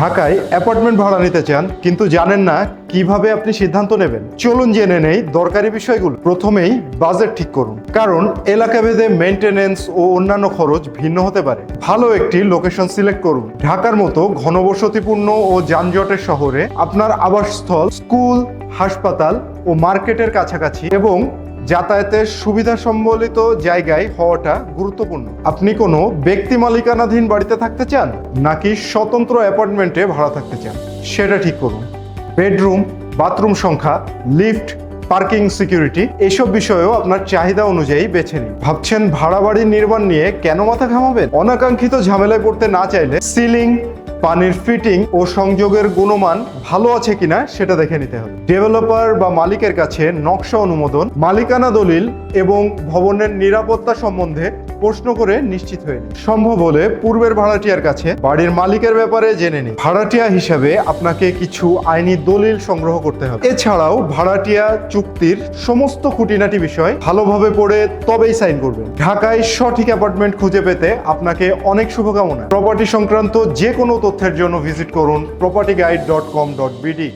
ঢাকায় অ্যাপার্টমেন্ট ভাড়া নিতে চান, কিন্তু জানেন না কীভাবে আপনি সিদ্ধান্ত নেবেন। চলুন জেনে নেই দরকারি বিষয়গুলো। প্রথমেই বাজেট ঠিক করুন। কারণ এলাকা ভেদে মেনটেনেন্স ও অন্যান্য খরচ ভিন্ন হতে পারে। ভালো একটি লোকেশন সিলেক্ট করুন। ঢাকার মতো ঘনবসতিপূর্ণ ও যানজটের শহরে আপনার আবাসস্থল, স্কুল, হাসপাতাল ও মার্কেটের কাছাকাছি এবং যাতায়াতের সুবিধা সম্বলিত জায়গায় হওয়াটা গুরুত্বপূর্ণ। আপনি কোনো ব্যক্তি মালিকানাধীন বাড়িতে থাকতে চান, নাকি স্বতন্ত্র অ্যাপার্টমেন্টে ভাড়া থাকতে চান? সেটা ঠিক করুন। বেডরুম, বাথরুম সংখ্যা, লিফট, পার্কিং সিকিউরিটি, এসব বিষয়েও আপনার চাহিদা অনুযায়ী বেছে নিন। ভাবছেন ভাড়া বাড়ির নির্মাণ নিয়ে কেন মাথা ঘামাবেন? অনাকাঙ্ক্ষিত ঝামেলায় পড়তে না চাইলে সিলিং পানির ফিটিং ও সংযোগের গুণমান ভালো আছে কিনা সেটা দেখে নিতে হবে। ডেভেলপার বা মালিকের কাছে নকশা অনুমোদন, মালিকানা দলিল এবং ভবনের নিরাপত্তা সম্বন্ধে প্রশ্ন করে নিশ্চিত হয়ে সম্ভব হলে পূর্বের ভাড়াটিয়ার কাছে বাড়ির মালিকের ব্যাপারে জেনে নিন। ভাড়াটিয়া হিসাবে আপনাকে কিছু আইনি দলিল সংগ্রহ করতে হবে। এছাড়াও ভাড়াটিয়া চুক্তির সমস্ত খুঁটিনাটি বিষয় ভালোভাবে পড়ে তবেই সাইন করবেন। ঢাকায় সঠিক অ্যাপার্টমেন্ট খুঁজে পেতে আপনাকে অনেক শুভকামনা। প্রপার্টি সংক্রান্ত যে কোনো তথ্যের জন্য ভিজিট করুন property guide dot com dot BD